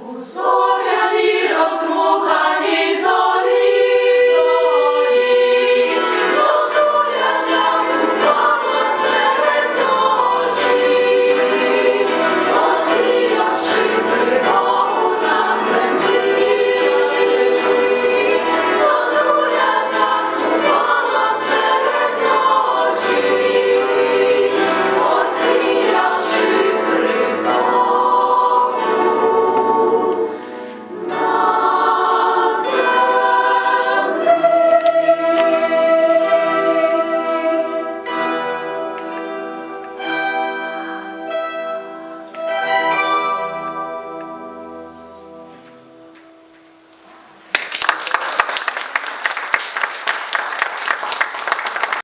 У